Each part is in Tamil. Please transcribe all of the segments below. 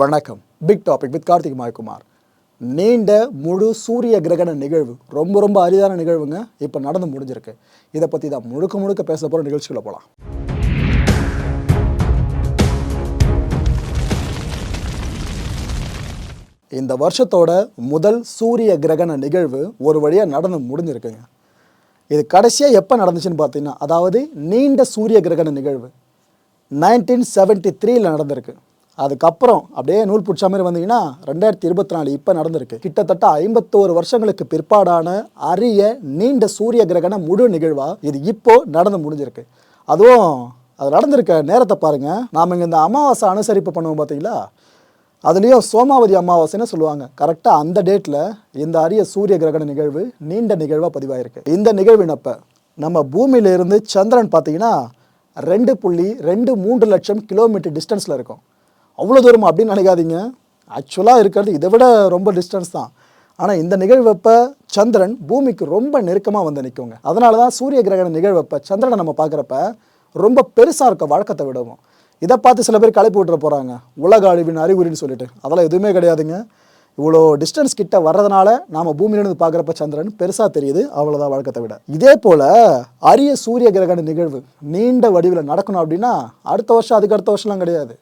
வணக்கம். Big topic with Karthik Mayakumar. நீண்ட முழு சூரிய கிரகண நிகழ்வு. ரொம்ப ரொம்ப அரிதான நிகழ்வுங்க. இப்போ நடந்து முடிஞ்சிருக்கு. இதை பற்றி தான் முழுக்க முழுக்க பேச போகிற நிகழ்ச்சிகளை போகலாம் இந்த வருஷத்தோட முதல் சூரிய கிரகண நிகழ்வு ஒரு வழியாக நடந்து முடிஞ்சிருக்குங்க. இது கடைசியாக எப்போ நடந்துச்சுன்னு பார்த்தீங்கன்னா அதாவது நீண்ட சூரிய கிரகண நிகழ்வு. நைன்டீன் செவன்ட்டி த்ரீயில் நடந்திருக்கு. அதுக்கப்புறம் அப்படியே நூல் பிடிச்ச மாதிரி வந்தீங்கன்னா ரெண்டாயிரத்தி இருபத்தி நாலு இப்போ நடந்திருக்கு. கிட்டத்தட்ட ஐம்பத்தோரு வருஷங்களுக்கு பிற்பாடான அரிய நீண்ட சூரிய கிரகண முழு நிகழ்வா இது இப்போ நடந்து முடிஞ்சிருக்கு. அதுவும் அது நடந்திருக்க நேரத்தை பாருங்க. நாம் இங்கே இந்த அமாவாசை அனுசரிப்பு பண்ணுவோம் பார்த்தீங்களா அதுலேயும் சோமாவதி அமாவாசைன்னு சொல்லுவாங்க. கரெக்டாக அந்த டேட்டில் இந்த அரிய சூரிய கிரகண நிகழ்வு நீண்ட நிகழ்வாக பதிவாயிருக்கு. இந்த நிகழ்வினப்ப நம்ம பூமியில இருந்து சந்திரன் பார்த்தீங்கன்னா ரெண்டு புள்ளி ரெண்டு மூன்று லட்சம் கிலோமீட்டர் டிஸ்டன்ஸில் இருக்கும். அவ்வளோ தூரம் அப்படின்னு நினைக்காதீங்க. ஆக்சுவலாக இருக்கிறது இதை விட ரொம்ப டிஸ்டன்ஸ் தான். ஆனால் இந்த நிகழ்வப்ப சந்திரன் பூமிக்கு ரொம்ப நெருக்கமாக வந்து நிற்குங்க அதனால தான் சூரிய கிரகண நிகழ்வப்ப சந்திரனை நம்ம பார்க்குறப்ப ரொம்ப பெருசாக இருக்க வழக்கத்தை விடுவோம். இதை பார்த்து சில பேர் களைப்பு விட்டுற போகிறாங்க உலக அழிவின் அறிகுறின்னு சொல்லிட்டு. அதெல்லாம் எதுவுமே கிடையாதுங்க. இவ்வளோ டிஸ்டன்ஸ் கிட்ட வர்றதுனால நாம் பூமியிலிருந்து பார்க்குறப்ப சந்திரன் பெருசாக தெரியுது. அவ்வளோதான் வழக்கத்தை விட. இதே போல் அரிய சூரிய கிரகண நிகழ்வு நீண்ட வடிவில் நடக்கணும் அப்படின்னா அடுத்த வருஷம் அதுக்கு அடுத்த வருஷம்லாம் கிடையாது.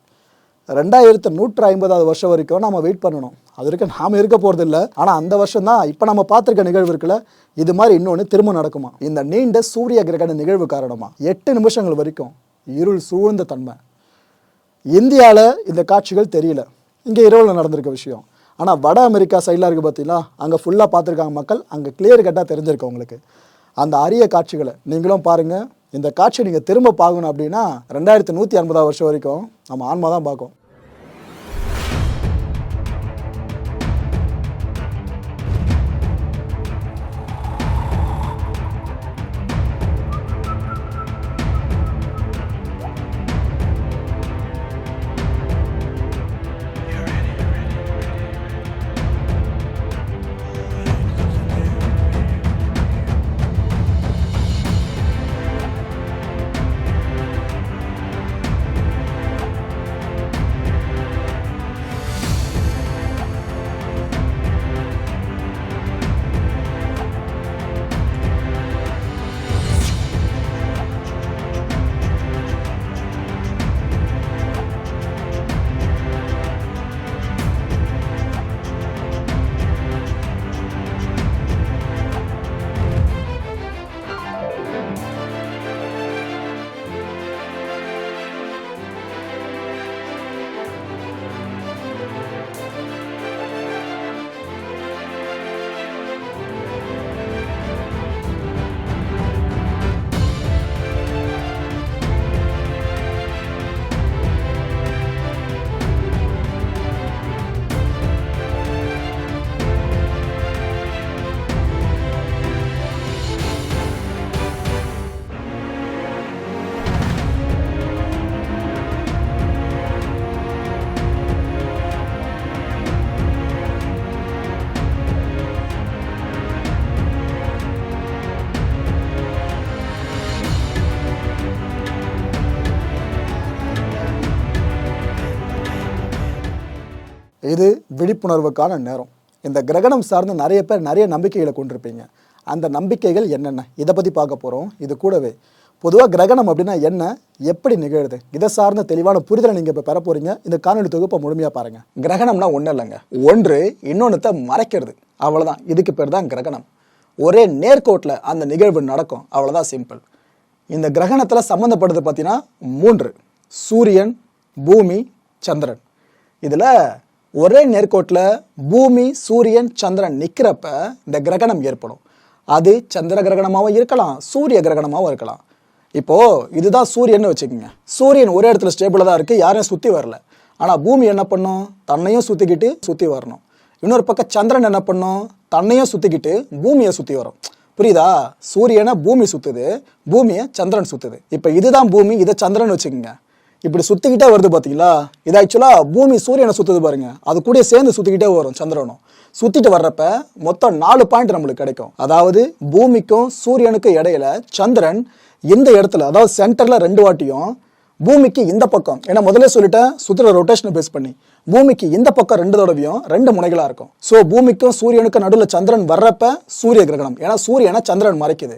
ரெண்டாயிரத்து நூற்று ஐம்பதாவது வருஷம் வரைக்கும் நம்ம வெயிட் பண்ணணும். அது வரைக்கும் நாம் இருக்க போகிறது இல்லை ஆனால் அந்த வருஷம் தான் இப்போ நம்ம பார்த்துருக்க நிகழ்வு இருக்குல்ல இது மாதிரி இன்னொன்று திரும்ப நடக்குமா? இந்த நீண்ட சூரிய கிரகண நிகழ்வு காரணமாக எட்டு நிமிஷங்கள் வரைக்கும் இருள் சூழ்ந்த தன்மை. இந்தியாவில் இந்த காட்சிகள் தெரியல. இங்கே இரவில் நடந்திருக்க விஷயம். ஆனால் வட அமெரிக்கா சைடில் இருக்குது பார்த்தீங்கன்னா அங்கே ஃபுல்லாக பார்த்துருக்காங்க மக்கள். அங்கே கிளியர் கட்டாக தெரிஞ்சிருக்கு உங்களுக்கு. அந்த அரிய காட்சிகளை நீங்களும் பாருங்கள் இந்த காட்சியை நீங்கள் திரும்ப பார்க்கணும் அப்படின்னா ரெண்டாயிரத்தி நூற்றி ஐம்பதாவது வருஷம் வரைக்கும் நம்ம ஆன்மா தான் பார்க்கும். இது விழிப்புணர்வுக்கான நேரம். இந்த கிரகணம் சார்ந்து நிறைய பேர் நிறைய நம்பிக்கைகளை கொண்டிருப்பீங்க. அந்த நம்பிக்கைகள் என்னென்ன? இதை பற்றி பார்க்க போகிறோம் இது கூடவே பொதுவாக கிரகணம் அப்படின்னா என்ன? எப்படி நிகழுது? இதை சார்ந்த தெளிவான புரிதலை நீங்கள் இப்போ பெற போகிறீங்க இந்த காணொலி தொகுப்பை முழுமையாக பாருங்கள் கிரகணம்னா ஒன்றும் இல்லைங்க. ஒன்று இன்னொன்றுத்த மறைக்கிறது. அவ்வளோதான் இதுக்கு பேர் தான் கிரகணம். ஒரே நேர்கோட்டில் அந்த நிகழ்வு நடக்கும். அவ்வளோதான் சிம்பிள். இந்த கிரகணத்தில் சம்மந்தப்படுறது பார்த்தீங்கன்னா மூன்று. சூரியன் பூமி சந்திரன். இதில் ஒரே நேர்கோட்டில் பூமி சூரியன் சந்திரன் நிற்கிறப்ப இந்த கிரகணம் ஏற்படும். அது சந்திர கிரகணமாகவும் இருக்கலாம் சூரிய கிரகணமாகவும் இருக்கலாம். இப்போ இதுதான் சூரியன்னு வச்சுக்கோங்க. சூரியன் ஒரே இடத்துல ஸ்டேபிளாக தான் இருக்குது யாரையும் சுற்றி வரல. ஆனால் பூமி என்ன பண்ணும்? தன்னையும் சுற்றிக்கிட்டு சுற்றி வரணும். இன்னொரு பக்கம் சந்திரன் என்ன பண்ணும்? தன்னையும் சுற்றிக்கிட்டு பூமியை சுற்றி வரும். புரியுதா? சூரியனை பூமி சுற்றுது பூமியை சந்திரன் சுற்றுது இப்போ இதுதான் பூமி இதை சந்திரன் வச்சுக்கோங்க. இப்படி சுற்றிக்கிட்டே வருது பார்த்தீங்களா இது ஆக்சுவலாக பூமி சூரியனை சுற்றுது பாருங்க. அது கூட சேர்ந்து சுற்றிக்கிட்டே வரும் சந்திரனும். சுற்றிட்டு வர்றப்ப மொத்தம் நாலு பாயிண்ட் நம்மளுக்கு கிடைக்கும். அதாவது பூமிக்கும் சூரியனுக்கும் இடையில சந்திரன் இந்த இடத்துல அதாவது சென்டரில் ரெண்டு வாட்டியும் பூமிக்கு இந்த பக்கம் ஏன்னா முதல்ல சொல்லிட்டேன் சுற்றுற ரொட்டேஷனை பேஸ் பண்ணி. பூமிக்கு இந்த பக்கம் ரெண்டு தடவையும் ரெண்டு முனைகளா இருக்கும். ஸோ பூமிக்கும் சூரியனுக்கும் நடுவில் சந்திரன் வர்றப்ப சூரிய கிரகணம். ஏன்னா சூரியனை சந்திரன் மறைக்குது.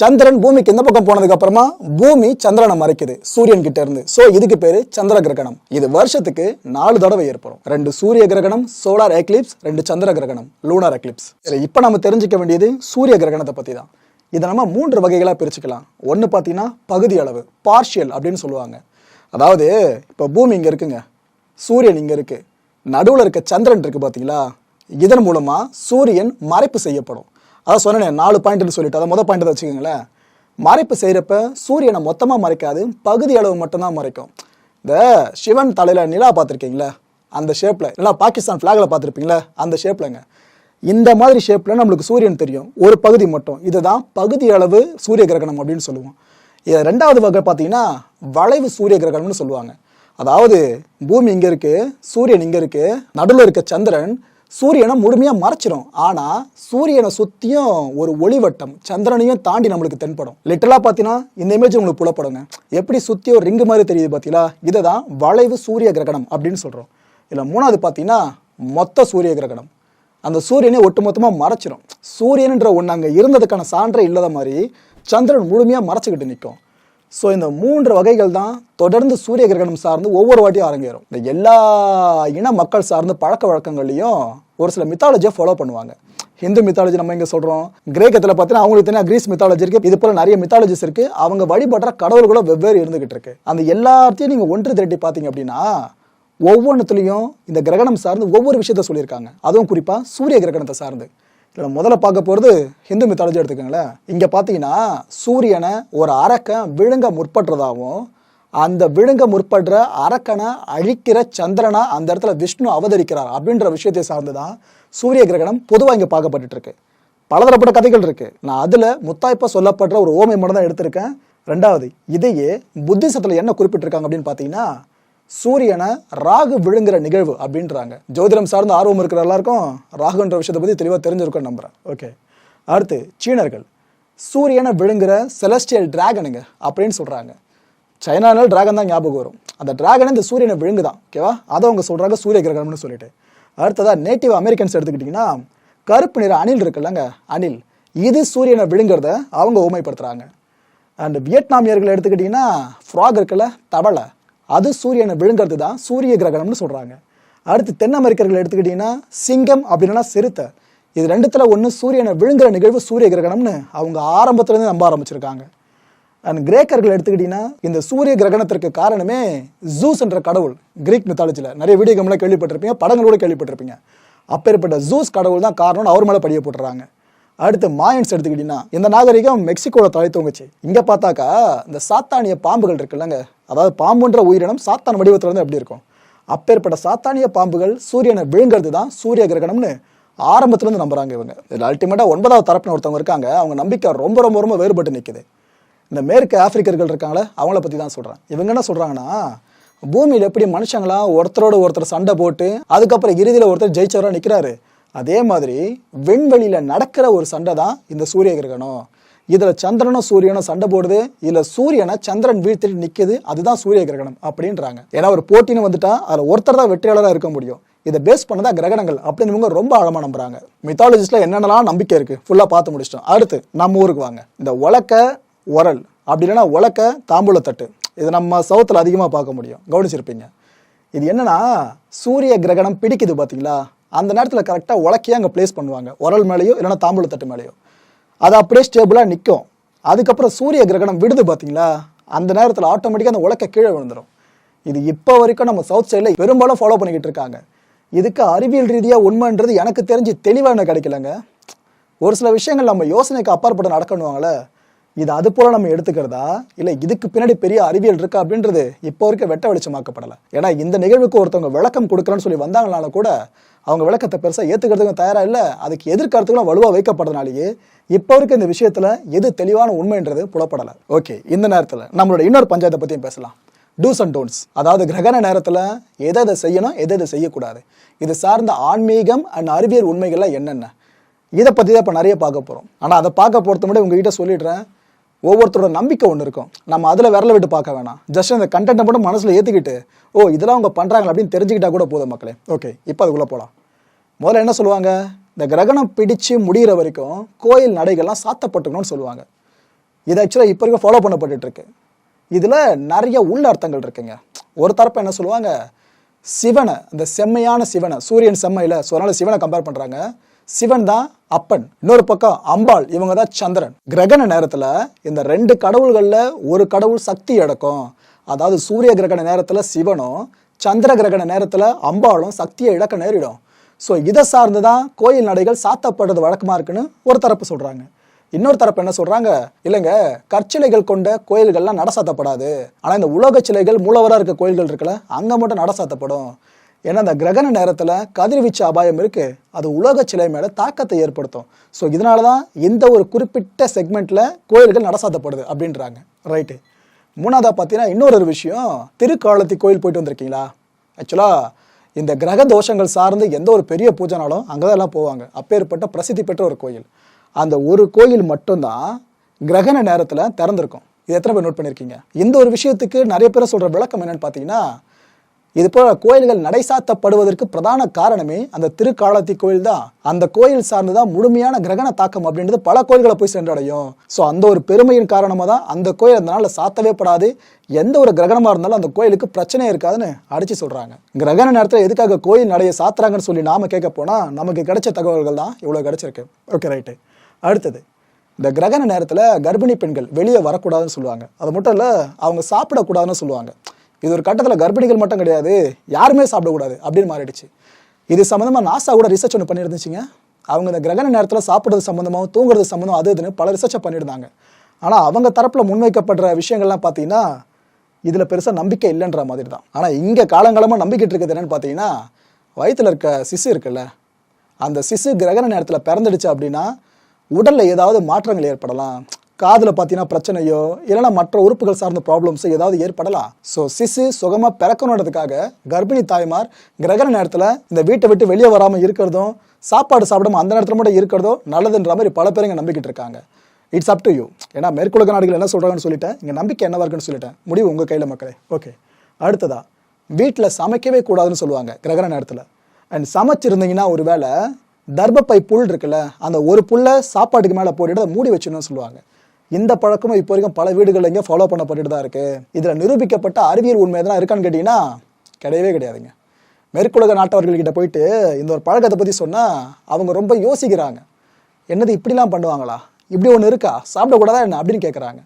சந்திரன் பூமிக்கு இந்த பக்கம் போனதுக்கு அப்புறமா பூமி சந்திரனை மறைக்குது சூரியன் கிட்ட இருந்து. சோ இதுக்கு பேரு சந்திர கிரகணம். இது வருஷத்துக்கு நாலு தடவை ஏற்படும். ரெண்டு சூரிய கிரகணம் சோலார் எக்லிப்ஸ் ரெண்டு சந்திர கிரகணம் லூனார் எக்லிப்ஸ் இல்லை இப்போ நம்ம தெரிஞ்சுக்க வேண்டியது சூரிய கிரகணத்தை பத்தி தான். இதை நம்ம மூன்று வகைகளா பிரிச்சுக்கலாம். ஒன்னு பார்த்தீங்கன்னா பகுதி அளவு பார்ஷியல் அப்படின்னு சொல்லுவாங்க. அதாவது இப்போ பூமி இங்க இருக்குங்க. சூரியன் இங்க இருக்கு. நடுவில் இருக்க சந்திரன் இருக்கு பார்த்தீங்களா இதன் மூலமா சூரியன் மறைப்பு செய்யப்படும். அதான் சொன்னேன் நாலு பாயிண்ட்னு சொல்லிட்டு. அதை மொதல் பாயிண்ட் வச்சுக்கோங்களேன். மறைப்பு செய்கிறப்ப சூரியனை மொத்தமாக மறைக்காது பகுதி அளவு மட்டும்தான் மறைக்கும். இந்த சிவன் தலையில் நிலா பார்த்துருக்கீங்களா அந்த ஷேப்பில் இல்லை பாகிஸ்தான் ஃப்ளாகில் பார்த்துருப்பீங்களா அந்த ஷேப்லங்க இந்த மாதிரி ஷேப்பில் நம்மளுக்கு சூரியன் தெரியும் ஒரு பகுதி மட்டும். இதுதான் பகுதி அளவு சூரிய கிரகணம் அப்படின்னு சொல்லுவோம். இதை ரெண்டாவது வகை பார்த்தீங்கன்னா வளைவு சூரிய கிரகணம்னு சொல்லுவாங்க. அதாவது பூமி இங்கே இருக்குது சூரியன் இங்கே இருக்குது நடுவில் இருக்க சந்திரன் சூரியனை முழுமையாக மறைச்சிரும். ஆனால் சூரியனை சுற்றியும் ஒரு ஒளிவட்டம் சந்திரனையும் தாண்டி நம்மளுக்கு தென்படும். லிட்டலாக பார்த்தீங்கன்னா இந்த இமேஜ் உங்களுக்கு புலப்படுங்க. எப்படி சுற்றி ஒரு ரிங்கு மாதிரி தெரியுது பார்த்தீங்களா இதை தான் வளைவு சூரிய கிரகணம் அப்படின்னு சொல்கிறோம் இதில் மூணாவது பார்த்தீங்கன்னா மொத்த சூரிய கிரகணம். அந்த சூரியனை ஒட்டுமொத்தமாக மறைச்சிரும். சூரியன்ன்ற ஒன்று அங்கே இருந்ததுக்கான சான்றே இல்லாத மாதிரி சந்திரன் முழுமையாக மறைச்சிக்கிட்டு நிற்கும் ஸோ இந்த மூன்று வகைகள் தான் தொடர்ந்து சூரிய கிரகணம் சார்ந்து ஒவ்வொரு வாட்டியும் அரங்கேறும். இந்த எல்லா இன மக்கள் சார்ந்த பழக்க வழக்கங்கள்லையும் ஒரு சில மித்தாலஜியை ஃபாலோ பண்ணுவாங்க. ஹிந்து மித்தாலஜி நம்ம இங்கே சொல்கிறோம் கிரேக்கத்தில் பார்த்தீங்கன்னா அவங்களுக்கு தனியாக கிரீஸ் மித்தாலஜி இருக்குது இது போல் நிறைய மித்தாலஜிஸ் இருக்குது அவங்க வழிபடுற கடவுள்களும் வெவ்வேறு இருந்துகிட்டு இருக்கு. அந்த எல்லாத்தையும் நீங்கள் ஒன்று திரட்டி பார்த்தீங்க அப்படின்னா ஒவ்வொன்றுத்துலையும் இந்த கிரகணம் சார்ந்து ஒவ்வொரு விஷயத்த சொல்லியிருக்காங்க. அதுவும் குறிப்பாக சூரிய கிரகணத்தை சார்ந்து. இதில் முதல்ல பார்க்க போகிறது ஹிந்து மித்தாலஜி எடுத்துக்கோங்களேன். இங்கே பார்த்தீங்கன்னா சூரியனை ஒரு அரக்கன் விழுங்க முற்படுறதாகவும் அந்த விழுங்க முற்படுற அரக்கனை அழிக்கிற சந்திரனா அந்த இடத்துல விஷ்ணு அவதரிக்கிறார் அப்படின்ற விஷயத்தை சார்ந்து தான் சூரிய கிரகணம் பொதுவாக இங்கே பார்க்கப்பட்டுருக்கு இருக்கு பலதரப்பட்ட கதைகள் இருக்கு. நான் அதில் முத்தாய்ப்பாக சொல்லப்படுற ஒரு ஓமை மட்டும் தான் எடுத்திருக்கேன். ரெண்டாவது இதையே புத்திசத்தில் என்ன குறிப்பிட்டிருக்காங்க அப்படின்னு பார்த்தீங்கன்னா சூரியனை ராகு விழுங்குற நிகழ்வு அப்படின்றாங்க. ஜோதிடம் சார்ந்த ஆர்வம் இருக்கிற எல்லாருக்கும் ராகுன்ற விஷயத்தை பத்தி தெளிவாக தெரிஞ்சிருக்கும் நம்புறேன். ஓகே அடுத்து சீனர்கள். சூரியனை விழுங்குற செலஸ்டியல் டிராகனுங்க அப்படின்னு சொல்றாங்க. சைனானால் டிராகன் தான் ஞாபகம் வரும். அந்த டிராகன் இந்த சூரியனை விழுங்குதான். ஓகேவா அதை அவங்க சொல்றாங்க சூரிய கிரகணம்னு சொல்லிட்டு. அடுத்ததா நேட்டிவ் அமெரிக்கன்ஸ் எடுத்துக்கிட்டிங்கன்னா கருப்பு நிற அணில் இருக்குல்லங்க. அணில். இது சூரியனை விழுங்குறத அவங்க ஊமைப்படுத்துறாங்க அண்ட் வியட்நாமியர்கள் எடுத்துக்கிட்டிங்கன்னா ஃப்ராக் இருக்குல்ல தவளை. அது சூரியனை விழுங்கிறது தான் சூரிய கிரகணம்னு சொல்கிறாங்க அடுத்து தென் அமெரிக்கர்கள் எடுத்துக்கிட்டிங்கன்னா சிங்கம் அப்படின்னா சிறுத்தை. இது ரெண்டுத்தில் ஒன்று சூரியனை விழுங்குற நிகழ்வு சூரிய கிரகணம்னு அவங்க ஆரம்பத்துலேருந்து நம்ப ஆரம்பிச்சிருக்காங்க. அண்ட் கிரேக்கர்கள் எடுத்துக்கிட்டிங்கன்னா இந்த சூரிய கிரகணத்திற்கு காரணமே ஜூஸ் என்ற கடவுள் கிரீக் மித்தாலஜியில் நிறைய வீடியோ கேம்லாம் கேள்விப்பட்டிருப்பீங்க படங்களோட கேள்விப்பட்டிருப்பீங்க. அப்பேற்பட்ட ஜூஸ் கடவுள் தான் காரணம்னு அவர் மேலே படிய போட்டுறாங்க. அடுத்து மாயன்ஸ் எடுத்துக்கிட்டிங்கன்னா இந்த நாகரிகம் மெக்சிகோவில் தலை தூங்குச்சு இங்கே பார்த்தாக்கா இந்த சாத்தானிய பாம்புகள் இருக்குல்லங்க. அதாவது பாம்புன்ற உயிரினம் சாத்தான் வடிவத்தில் இருந்து எப்படி இருக்கும்? அப்பேற்பட்ட சாத்தானிய பாம்புகள் சூரியனை விழுங்கிறது தான் சூரிய கிரகணம்னு ஆரம்பத்துலேருந்து நம்புகிறாங்க நம்புறாங்க இவங்க. இதில் அல்டிமேட்டாக ஒன்பதாவது தரப்பின ஒருத்தவங்க இருக்காங்க. அவங்க நம்பிக்கை ரொம்ப ரொம்ப ரொம்ப வேறுபட்டு நிற்குது இந்த மேற்கு ஆப்பிரிக்கர்கள் இருக்காங்களே அவங்கள பற்றி தான் சொல்கிறேன் இவங்க என்ன சொல்கிறாங்கன்னா பூமியில் எப்படி மனுஷங்களாம் ஒருத்தரோட ஒருத்தர் சண்டை போட்டு அதுக்கப்புறம் இறுதியில் ஒருத்தர் ஜெயிச்சவராக நிற்கிறாரு அதே மாதிரி விண்வெளியில் நடக்கிற ஒரு சண்டை தான் இந்த சூரிய கிரகணம். இதில் சந்திரனும் சூரியனும் சண்டை போடுது. இதில் சூரியனை சந்திரன் வீழ்த்திட்டு நிற்குது அதுதான் சூரிய கிரகணம் அப்படின்றாங்க. ஏன்னா ஒரு போட்டின்னு வந்துட்டா அதில் ஒருத்தர் தான் வெற்றியாளராக இருக்க முடியும். இதை பேஸ் பண்ணதா கிரகணங்கள் அப்படின்னு இவங்க ரொம்ப ஆழமா நம்புறாங்க. மித்தாலஜிஸ்ட்ல என்னென்னலாம் நம்பிக்கை இருக்கு? ஃபுல்லா பார்த்து முடிச்சிட்டோம். அடுத்து நம்ம ஊருக்கு வாங்க. இந்த உலக்க உரல் அப்படி இல்லைன்னா உலக்க தாம்பூலத்தட்டு. இது நம்ம சவுத்தில் அதிகமாக பார்க்க முடியும். கவனிச்சிருப்பீங்க. இது என்னன்னா சூரிய கிரகணம் பிடிக்குது பார்த்தீங்களா அந்த நேரத்தில் கரெக்டாக உலக்கையே அங்கே ப்ளேஸ் பண்ணுவாங்க. உரல் மேலேயோ இல்லைன்னா தாம்பூலத்தட்டு மேலேயோ. அது அப்படியே ஸ்டேபிளாக நிற்கும் அதுக்கப்புறம் சூரிய கிரகணம் விடுது பார்த்தீங்களா அந்த நேரத்தில் ஆட்டோமேட்டிக்காக அந்த உலக்க கீழே விழுந்துடும் இது இப்போ வரைக்கும் நம்ம சவுத் சைடில் பெரும்பாலும் ஃபாலோ பண்ணிக்கிட்டு இருக்காங்க. இதுக்கு அறிவியல் ரீதியாக உண்மைன்றது எனக்கு தெரிஞ்சு தெளிவாக எனக்கு கிடைக்கலங்க. ஒரு சில விஷயங்கள் நம்ம யோசனைக்கு அப்பாற்பட்டு நடக்கணுவாங்களே இது அது போல் நம்ம எடுத்துக்கிறதா? இல்லை இதுக்கு பின்னாடி பெரிய அறிவியல் இருக்கா அப்படின்றது இப்போ வரைக்கும் வெட்ட வெளிச்சமாக்கப்படலை. ஏன்னா இந்த நிகழ்வுக்கு ஒருத்தவங்க விளக்கம் கொடுக்குறேன்னு சொல்லி வந்தாங்கனால கூட அவங்க விளக்கத்தை பெருசாக ஏற்றுக்கிறதுக்கும் தயாராக இல்லை. அதுக்கு எதிர்கருத்துக்களும் வலுவாக வைக்கப்படுறதுனாலேயே இப்போ இருக்க இந்த விஷயத்தில் எது தெளிவான உண்மைன்றது புலப்படலை. ஓகே இந்த நேரத்தில் நம்மளோட இன்னொரு பஞ்சாயத்தை பற்றியும் பேசலாம். டூஸ் அண்ட் டோன்ஸ் அதாவது கிரகண நேரத்தில் எதை எதை செய்யணும் எதை எதை செய்யக்கூடாது. இது சார்ந்த ஆன்மீகம் அண்ட் அறிவியல் உண்மைகள்லாம் என்னென்ன? இதை பற்றி தான் இப்போ நிறைய பார்க்க போகிறோம் ஆனால் அதை பார்க்க போகிறது மட்டும் உங்ககிட்ட சொல்லிடுறேன். ஒவ்வொருத்தரோட நம்பிக்கை ஒன்று இருக்கும். நம்ம அதில் விரல விட்டு பார்க்க வேணாம். ஜஸ்ட் அந்த கண்டென்ட்டை மட்டும் மனசில் ஏற்றுக்கிட்டு ஓ இதெல்லாம் அவங்க பண்ணுறாங்க அப்படின்னு தெரிஞ்சுக்கிட்டா கூட போதும் மக்களே. ஓகே இப்போ அதுக்குள்ளே போகலாம் முதல்ல என்ன சொல்லுவாங்க? இந்த கிரகணம் பிடிச்சு முடிகிற வரைக்கும் கோயில் நடைகள்லாம் சாத்தப்பட்டுக்கணும்னு சொல்லுவாங்க. இது ஆக்சுவலாக இப்போ வரைக்கும் ஃபாலோ பண்ணப்பட்டுட்டு இருக்கு இதில் நிறைய உள்ள அர்த்தங்கள் இருக்குங்க. ஒரு தரப்பு என்ன சொல்லுவாங்க? சிவனை அந்த செம்மையான சிவனை சூரியன் செம்மையில் ஸோ அதனால சிவனை கம்பேர் பண்ணுறாங்க சிவன் தான் அப்பன் இன்னொரு பக்கம் அம்பாள் இவங்க தான் சந்திரன். கிரகண நேரத்தில் இந்த ரெண்டு கடவுள்களில் ஒரு கடவுள் சக்தி அடக்கும். அதாவது சூரிய கிரகண நேரத்தில் சிவனும் சந்திர கிரகண நேரத்தில் அம்பாளும் சக்தியை இழக்க நேரிடும். ஸோ இதை சார்ந்து தான் கோயில் நடைகள் சாத்தப்படுறது வழக்கமாக இருக்குன்னு ஒரு தரப்பு சொல்கிறாங்க இன்னொரு தரப்பு என்ன சொல்றாங்க? இல்லைங்க கற்சிலைகள் கொண்ட கோயில்கள்லாம் நட சாத்தப்படாது. ஆனால் இந்த உலோக சிலைகள் மூலவராக இருக்க கோயில்கள் இருக்குல்ல அங்கே மட்டும் நட சாத்தப்படும். ஏன்னா அந்த கிரகண நேரத்தில் கதிர்வீச்சு அபாயம் இருக்கு. அது உலோக சிலை மேலே தாக்கத்தை ஏற்படுத்தும். ஸோ இதனால தான் இந்த ஒரு குறிப்பிட்ட செக்மெண்ட்ல கோயில்கள் நடசாத்தப்படுது அப்படின்றாங்க. ரைட்டு மூணாவதாக பார்த்தீங்கன்னா இன்னொரு விஷயம் திருக்காலத்தி கோயில் போயிட்டு வந்திருக்கீங்களா? ஆக்சுவலா இந்த கிரக தோஷங்கள் சார்ந்து எந்த ஒரு பெரிய பூஜைனாலும் அங்கே தான் எல்லாம் போவாங்க. அப்பேற்பட்ட பிரசித்தி பெற்ற ஒரு கோயில். அந்த ஒரு கோயில் மட்டும்தான் கிரகண நேரத்தில் திறந்திருக்கும். இது எத்தனை பேர் நோட் பண்ணியிருக்கீங்க இந்த ஒரு விஷயத்துக்கு நிறைய பேர் சொல்கிற விளக்கம் என்னென்னு பார்த்தீங்கன்னா இது போல கோயில்கள் நடை சாத்தப்படுவதற்கு பிரதான காரணமே அந்த திருக்காலத்தி கோயில் தான். அந்த கோயில் சார்ந்து தான் முழுமையான கிரகண தாக்கம் அப்படின்றது பல கோயில்களை போய் சென்றடையும். ஸோ அந்த ஒரு பெருமையின் காரணமாக தான் அந்த கோயில் அதனால சாத்தவே படாது. எந்த ஒரு கிரகணமாக இருந்தாலும் அந்த கோயிலுக்கு பிரச்சனையே இருக்காதுன்னு அடிச்சு சொல்றாங்க. கிரகண நேரத்தில் எதுக்காக கோயில் நடைய சாத்துறாங்கன்னு சொல்லி நாம கேட்க போனால் நமக்கு கிடைச்ச தகவல்கள் தான் இவ்வளோ கிடைச்சிருக்கு. ஓகே ரைட்டு அடுத்தது இந்த கிரகண நேரத்தில் கர்ப்பிணி பெண்கள் வெளியே வரக்கூடாதுன்னு சொல்லுவாங்க. அது மட்டும் இல்லை அவங்க சாப்பிடக்கூடாதுன்னு சொல்லுவாங்க. இது ஒரு கட்டத்தில் கர்ப்பிணிகள் மட்டும் கிடையாது யாருமே சாப்பிடக்கூடாது அப்படின்னு மாறிடுச்சு. இது சம்மந்தமாக நாசா கூட ரிசர்ச் ஒன்று பண்ணியிருந்துச்சிங்க அவங்க இந்த கிரகண நேரத்தில் சாப்பிட்றது சம்மந்தமாகவும் தூங்குறது சம்மந்தம் அது இதுன்னு பல ரிசர்ச்சை பண்ணியிருந்தாங்க ஆனால் அவங்க தரப்பில் முன்வைக்கப்படுற விஷயங்கள்லாம் பார்த்தீங்கன்னா இதில் பெருசாக நம்பிக்கை இல்லைன்ற மாதிரி தான் ஆனால் இங்கே காலங்காலமாக நம்பிக்கிட்டு இருக்குது என்னென்னு பார்த்தீங்கன்னா வயிற்றில் இருக்க சிசு இருக்குல்ல அந்த சிசு கிரகண நேரத்தில் பிறந்துடுச்சு அப்படின்னா உடலில் ஏதாவது மாற்றங்கள் ஏற்படலாம். காதில் பார்த்தீங்கன்னா பிரச்சனையோ இல்லைனா மற்ற உறுப்புகள் சார்ந்த ப்ராப்ளம்ஸோ ஏதாவது ஏற்படலாம் ஸோ சிசு சுகமாக பிறக்கணுன்றதுக்காக கர்ப்பிணி தாய்மார் கிரகண நேரத்தில் இந்த வீட்டை விட்டு வெளியே வராமல் இருக்கிறதும் சாப்பாடு சாப்பிடாம அந்த நேரத்தில் மட்டும் இருக்கிறதோ நல்லதுன்ற மாதிரி பல பேர் இங்கே நம்பிக்கிட்டு இருக்காங்க. இட்ஸ் அப் டு யூ ஏன்னா மேற்குலக நாடுகள் என்ன சொல்கிறாங்கன்னு சொல்லிட்டேன். இங்கே நம்பிக்கை என்னவா இருக்குன்னு சொல்லிட்டேன். முடிவு உங்கள் கையில் மக்களே. ஓகே அடுத்ததா வீட்டில் சமைக்கவே கூடாதுன்னு சொல்லுவாங்க கிரகண நேரத்தில். அண்ட் சமைச்சிருந்தீங்கன்னா ஒரு வேளை தர்ப்பப்பை புல் இருக்குல்ல அந்த ஒரு புல்லை சாப்பாட்டுக்கு மேலே போட்டுட்டு அதை மூடி வச்சிடணும்னு சொல்லுவாங்க. இந்த பழக்கமும் இப்போ வரைக்கும் பல வீடுகளில் இங்கே ஃபாலோ பண்ணப்பட்டுட்டு தான் இருக்குது இதில் நிரூபிக்கப்பட்ட அறிவியல் உண்மை எதனா இருக்கான்னு கேட்டிங்கன்னா கிடையவே கிடையாதுங்க. மேற்குலக நாட்டவர்கள்கிட்ட போயிட்டு இந்த ஒரு பழக்கத்தை பற்றி சொன்னால் அவங்க ரொம்ப யோசிக்கிறாங்க. என்னது இப்படிலாம் பண்ணுவாங்களா? இப்படி ஒன்று இருக்கா? சாப்பிடக்கூடாதா என்ன? அப்படின்னு கேட்குறாங்க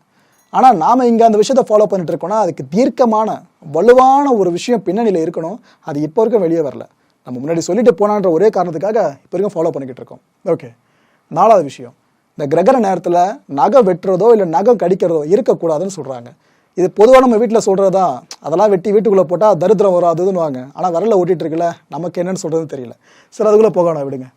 ஆனால் நாம் இங்கே அந்த விஷயத்தை ஃபாலோ பண்ணிட்டு இருக்கோம்னா அதுக்கு தீர்க்கமான வலுவான ஒரு விஷயம் பின்னணியில் இருக்கணும். அது இப்போ வரைக்கும் வெளியே வரல. நம்ம முன்னாடி சொல்லிட்டு போனான்ற ஒரே காரணத்துக்காக இப்போ வரைக்கும் ஃபாலோ பண்ணிக்கிட்டு இருக்கோம். ஓகே நாலாவது விஷயம். இந்த கிரகண நேரத்தில் நகை வெட்டுறதோ இல்லை நகம் கடிக்கிறதோ இருக்கக்கூடாதுன்னு சொல்கிறாங்க இது பொதுவாக நம்ம வீட்டில் சொல்கிறது தான் அதெல்லாம் வெட்டி வீட்டுக்குள்ளே போட்டால் தரித்திரம் வரும் வாங்க ஆனால் விரலில் ஓட்டிகிட்டு இருக்குல்ல நமக்கு என்னன்னு சொல்கிறதுன்னு தெரியல. சரி அதுக்குள்ளே போகணும் விடுங்க.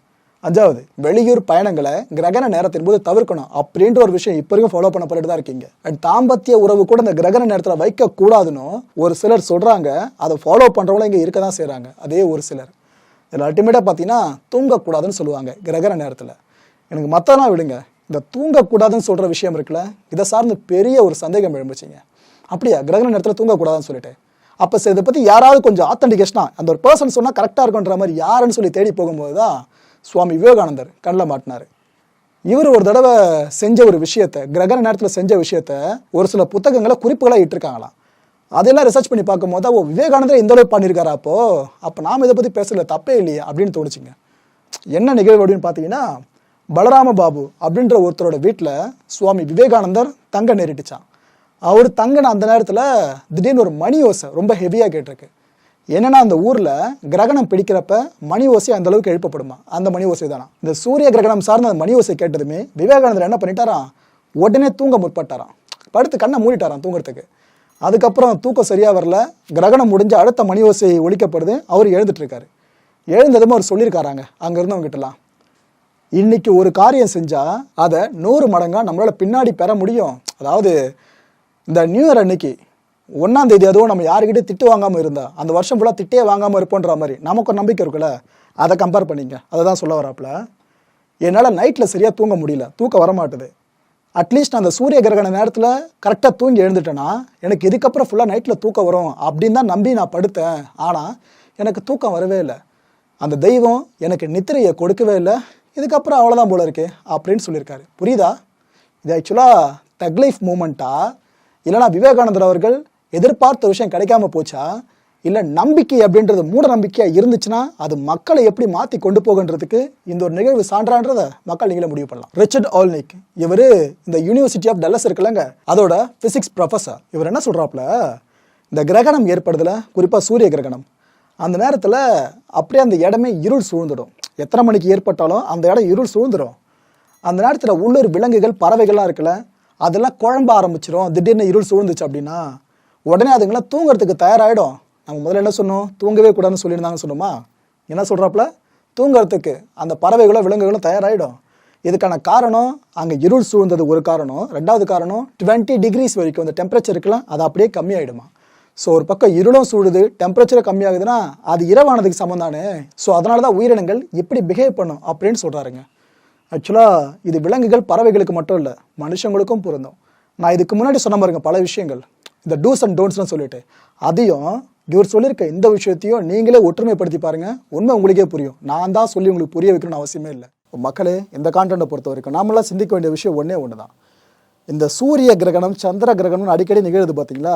அஞ்சாவது வெளியூர் பயணங்களை கிரகண நேரத்தின் போது தவிர்க்கணும் அப்படின்ற ஒரு விஷயம் இப்போ வரைக்கும் ஃபாலோ பண்ணப்பட்டு தான் இருக்கீங்க. அண்ட் தாம்பத்திய உறவு கூட இந்த கிரகண நேரத்தில் வைக்கக்கூடாதுன்னு ஒரு சிலர் சொல்கிறாங்க அதை ஃபாலோ பண்ணுறவங்களும் இங்கே இருக்க தான் செய்கிறாங்க அதே ஒரு சிலர். இதில் அல்டிமேட்டாக பார்த்தீங்கன்னா தூங்கக்கூடாதுன்னு சொல்லுவாங்க கிரகண நேரத்தில். எனக்கு மற்றெல்லாம் விடுங்க. இந்த தூங்கக்கூடாதுன்னு சொல்கிற விஷயம் இருக்குல்ல இதை சார்ந்து பெரிய ஒரு சந்தேகம் எழும்புச்சிங்க. அப்படியா? கிரகண நேரத்தில் தூங்கக்கூடாதுன்னு சொல்லிட்டு. அப்போ சரி இதை பற்றி யாராவது கொஞ்சம் ஆத்தன்டிகேஷனாக அந்த ஒரு பர்சன் சொன்னால் கரெக்டாக இருக்குன்ற மாதிரி யாருன்னு சொல்லி தேடி போகும்போது தான் சுவாமி விவேகானந்தர் கண்ணில் மாட்டினார். இவர் ஒரு தடவை செஞ்ச ஒரு விஷயத்த கிரகண நேரத்தில் செஞ்ச விஷயத்த ஒரு சில புத்தகங்களை குறிப்புகளாக இட்டிருக்காங்களாம். அதெல்லாம் ரிசர்ச் பண்ணி பார்க்கும்போது ஓ விவேகானந்தர் இந்த அளவுக்கு பண்ணியிருக்காரா அப்போ? அப்போ நாம் இதை பற்றி பேசல தப்பே இல்லையே அப்படின்னு தோணுச்சுங்க. என்ன நிகழ்வு அப்படின்னு பார்த்தீங்கன்னா பலராம பாபு அப்படின்ற ஒருத்தரோட வீட்டில் சுவாமி விவேகானந்தர் தங்க நேரிட்டுச்சான் அவர் தங்கின அந்த நேரத்தில் திடீர்னு ஒரு மணி ஓசை ரொம்ப ஹெவியாக கேட்டிருக்கு. என்னென்னா அந்த ஊரில் கிரகணம் பிடிக்கிறப்ப மணி ஓசை அந்த அளவுக்கு எழுப்பப்படுமா? அந்த மணி ஓசை தானா? இந்த சூரிய கிரகணம் சார்ந்த அந்த மணி ஓசை கேட்டதுமே விவேகானந்தர் என்ன பண்ணிட்டாராம்? உடனே தூங்க முற்பட்டாராம். படுத்து கண்ணை மூடிட்டாராம் தூங்குறதுக்கு. அதுக்கப்புறம் தூக்கம் சரியாக வரல. கிரகணம் முடிஞ்சு அடுத்த மணி ஓசை ஒழிக்கப்படுது. அவர் எழுந்துட்டு இருக்காரு. எழுந்ததுமே அவர் சொல்லியிருக்காராங்க. அங்க இருந்தவங்ககிட்டலாம் இன்னைக்கு ஒரு காரியம் செஞ்சா அதை நூறு மடங்கா நம்மளால பின்னாடி பெற முடியும். அதாவது இந்த நியூ இயர் அன்னைக்கு ஒன்றாம் தேதி அதுவும் நம்ம யாருக்கிட்டே திட்டு வாங்காமல் இருந்தா அந்த வருஷம் ஃபுல்லாக திட்டே வாங்காமல் இருப்போன்ற மாதிரி நமக்கு ஒரு நம்பிக்கை இருக்குல்ல? அதை கம்பேர் பண்ணிங்க. அதை தான் சொல்ல வராப்புல. என்னால் நைட்டில் சரியாக தூங்க முடியல. தூக்கம் வர மாட்டுது அட்லீஸ்ட் நான் அந்த சூரிய கிரகண நேரத்தில் கரெக்டாக தூங்கி எழுந்துட்டேன்னா எனக்கு இதுக்கப்புறம் ஃபுல்லாக நைட்டில் தூக்கம் வரும் அப்படின்னு தான் நம்பி நான் படுத்தேன். ஆனால் எனக்கு தூக்கம் வரவே இல்லை. அந்த தெய்வம் எனக்கு நித்திரையை கொடுக்கவே இல்லை. இதுக்கப்புறம் அவ்வளோதான் போல இருக்கு அப்படின்னு சொல்லியிருக்காரு. புரியுதா? இது ஆக்சுவலாக தக் லைஃப் மூமெண்ட்டா இல்லைனா விவேகானந்தர் அவர்கள் எதிர்பார்த்த விஷயம் கிடைக்காம போச்சா? இல்லை நம்பிக்கை அப்படின்றது மூட நம்பிக்கையாக இருந்துச்சுன்னா அது மக்களை எப்படி மாற்றி கொண்டு போகன்றதுக்கு இந்த ஒரு நிகழ்வு சான்றான்றத மக்கள் நீங்களே முடிவு பண்ணலாம். ரிச்சர்ட் ஆல்னிக் இவர் இந்த யூனிவர்சிட்டி ஆஃப் டல்லஸ் இருக்குல்லங்க. அதோட ஃபிசிக்ஸ் ப்ரொஃபஸர் இவர் என்ன சொல்கிறாப்புல இந்த கிரகணம் ஏற்படுதில் குறிப்பாக சூரிய கிரகணம். அந்த நேரத்தில் அப்படியே அந்த இடமே இருள் சூழ்ந்துடும். எத்தனை மணிக்கு ஏற்பட்டாலும் அந்த இடம் இருள் சூழ்ந்துடும் அந்த நேரத்தில் உள்ளூர் விலங்குகள் பறவைகள்லாம் இருக்குல்ல அதெல்லாம் குழம்ப ஆரம்பிச்சிடும் திடீர்னு இருள் சூழ்ந்துச்சு அப்படின்னா உடனே அதுங்களாம் தூங்குறதுக்கு தயாராகிடும் நம்ம முதல்ல என்ன சொன்னோம்? தூங்கவே கூடாதுன்னு சொல்லியிருந்தாங்கன்னு சொன்னோமா? என்ன சொல்கிறாப்புல தூங்குறதுக்கு அந்த பறவைகளும் விலங்குகளும் தயாராகிடும் இதுக்கான காரணம் அங்கே இருள் சூழ்ந்தது ஒரு காரணம். ரெண்டாவது காரணம் டுவெண்ட்டி டிகிரிஸ் வரைக்கும் அந்த டெம்பரேச்சர் இருக்கலாம். அது அப்படியே கம்மியாயிடுமா? ஸோ ஒரு பக்கம் இருளும் சூடுது டெம்பரேச்சர் கம்மியாகுதுன்னா அது இரவானதுக்கு சமம் தானே ஸோ அதனால தான் உயிரினங்கள் எப்படி பிஹேவ் பண்ணும் அப்படின்னு சொல்கிறாருங்க ஆக்சுவலாக இது விலங்குகள் பறவைகளுக்கு மட்டும் இல்லை மனுஷங்களுக்கும் பொருந்தும். நான் இதுக்கு முன்னாடி சொன்ன மாதிரிங்க பல விஷயங்கள். இந்த டூஸ் அண்ட் டோன்ட்ஸ்னு சொல்லிட்டு அதையும் இவர் சொல்லியிருக்க இந்த விஷயத்தையும் நீங்களே ஒற்றுமைப்படுத்தி பாருங்கள் உண்மை உங்களுக்கே புரியும். நான் தான் சொல்லி உங்களுக்கு புரிய வைக்கணும்னு அவசியமே இல்லை. மக்களே இந்த கான்டென்ட்டை பொறுத்த வரைக்கும் நாமெல்லாம் சிந்திக்க வேண்டிய விஷயம் ஒன்றே ஒன்று தான் இந்த சூரிய கிரகணம் சந்திர கிரகணம்னு அடிக்கடி நிகழ்து பார்த்தீங்களா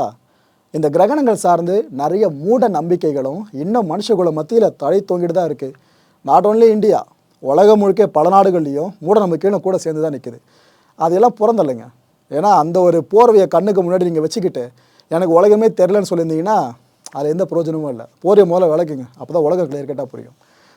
இந்த கிரகணங்கள் சார்ந்து நிறைய மூட நம்பிக்கைகளும் இன்னும் மனுஷகுல மத்தியில் தழை தோங்கிட்டு தான் இருக்குது நாட் ஓன்லி இந்தியா உலகம் முழுக்க பல நாடுகள்லையும் மூட நம்பிக்கைகளும் கூட சேர்ந்து தான் நிற்குது அதெல்லாம் பிறந்தலைங்க ஏன்னா அந்த ஒரு போர்வையை கண்ணுக்கு முன்னாடி நீங்கள் வச்சுக்கிட்டு எனக்கு உலகமே தெரிலன்னு சொல்லியிருந்தீங்கன்னா அது எந்த பிரயோஜனமும் இல்லை. போர்வை முதல்ல விளக்குங்க. அப்போ தான் உலகம் கிளியர் கேட்டால் புரியும்.